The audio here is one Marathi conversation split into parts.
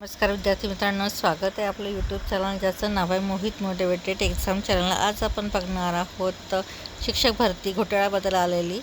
नमस्कार विद्यार्थी मित्रांनो स्वागत आहे आपलं यूट्यूब चॅनल ज्याचं नाव आहे मोहित मोटिवेटेड एक्झाम चॅनल आज आपण बघणार आहोत शिक्षक भरती घोटाळ्याबद्दल आलेली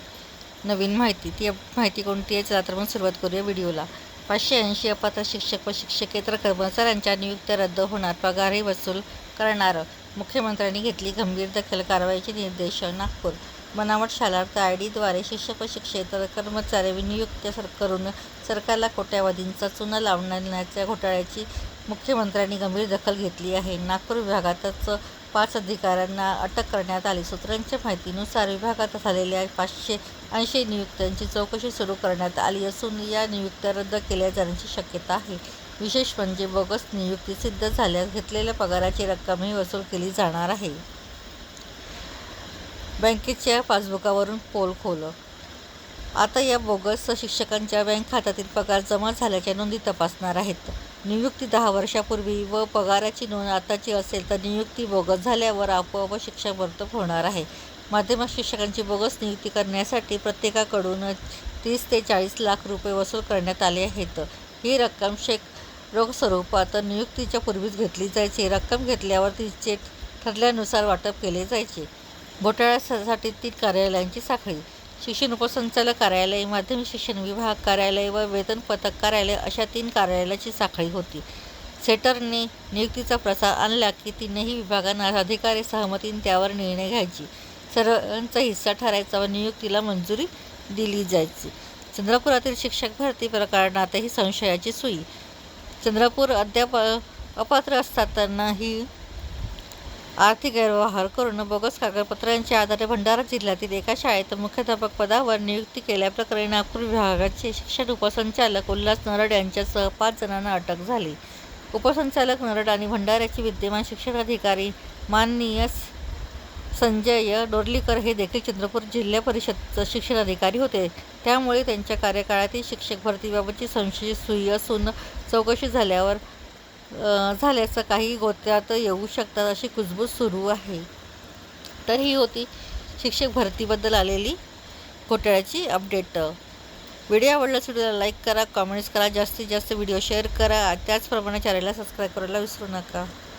नवीन माहिती. ती माहिती कोणती आहे? चला तर मग सुरुवात करूया व्हिडिओला. पाचशे ऐंशी अपात्र शिक्षक व शिक्षकेतर कर्मचाऱ्यांच्या नियुक्त्या रद्द होणार. पगारही वसूल करणार. मुख्यमंत्र्यांनी घेतली गंभीर दखल. कारवाईचे निर्देश नागपूर. बनावट शालार्थ आय डीद्वारे शिक्षक व शिक्षकेतर कर्मचारी विनियुक्त सर करून सरकारला कोट्यावधींचा चुना लावण्याच्या घोटाळ्याची मुख्यमंत्र्यांनी गंभीर दखल घेतली आहे. नागपूर विभागातच पाच अधिकाऱ्यांना अटक करण्यात आली. सूत्रांच्या माहितीनुसार विभागात झालेल्या पाचशे ऐंशी नियुक्त्यांची चौकशी सुरू करण्यात आली असून या नियुक्त्या रद्द केल्या जाण्याची शक्यता आहे. विशेष म्हणजे बोगस नियुक्ती सिद्ध झाल्यास घेतलेल्या पगाराची रक्कमही वसूल केली जाणार आहे. बँकेच्या पासबुकावरून पोल खोलं आता या बोगस शिक्षकांच्या बँक खात्यातील पगार जमा झाल्याच्या नोंदी तपासणार आहेत. नियुक्ती दहा वर्षापूर्वी व पगाराची नोंद आताची असेल तर नियुक्ती बोगस झाल्यावर आपोआप शिक्षक वर्तप होणार आहे. माध्यमिक शिक्षकांची बोगस नियुक्ती करण्यासाठी प्रत्येकाकडून तीस ते चाळीस लाख रुपये वसूल करण्यात आले आहेत. ही रक्कम शेक रोख स्वरूपात नियुक्तीच्या पूर्वीच घेतली जायची. रक्कम घेतल्यावर तिचे ठरल्यानुसार वाटप केले जायचे. घोटाळ्यासाठी तीन कार्यालयांची साखळी. शिक्षण उपसंचालक कार्यालय माध्यमिक शिक्षण विभाग कार्यालय व वेतन पथक कार्यालय अशा तीन कार्यालयाची साखळी होती. सेटरने नियुक्तीचा प्रसार आणला की तीनही विभागांना अधिकारी सहमतीने त्यावर निर्णय घ्यायची. सर्वांचा हिस्सा ठरायचा व नियुक्तीला मंजुरी दिली जायची. चंद्रपुरातील शिक्षक भरती प्रकरणातही संशयाची सुई. चंद्रपूर अद्याप अपात्र असतानाही आर्थिक गैरव्यवहार करून बोगस कागदपत्रांच्या आधारे भंडारा जिल्ह्यातील एका शाळेत मुख्याध्यापक पदावर नियुक्ती केल्याप्रकरणी नागपूर विभागाचे शिक्षण उपसंचालक उल्हास नरड यांच्यासह पाच जणांना अटक झाली. उपसंचालक नरड आणि भंडाऱ्याचे विद्यमान शिक्षण अधिकारी माननीय संजय डोरलीकर हे देखील चंद्रपूर जिल्हा परिषदचे शिक्षणाधिकारी होते. त्यामुळे त्यांच्या कार्यकाळातील शिक्षक भरतीबाबतची संशय सुई असून चौकशी झाल्यावर झाल्याचं काही गोत्यात येऊ शकतात अशी कुजबूज सुरू आहे. तर ही होती शिक्षक भरतीबद्दल आलेली घोटाळ्याची अपडेट व्हिडिओ आवडला व्हिडिओला लाईक करा कॉमेंट्स करा जास्तीत जास्त व्हिडिओ शेअर करा. त्याचप्रमाणे चॅनलला सबस्क्राईब करायला विसरू नका.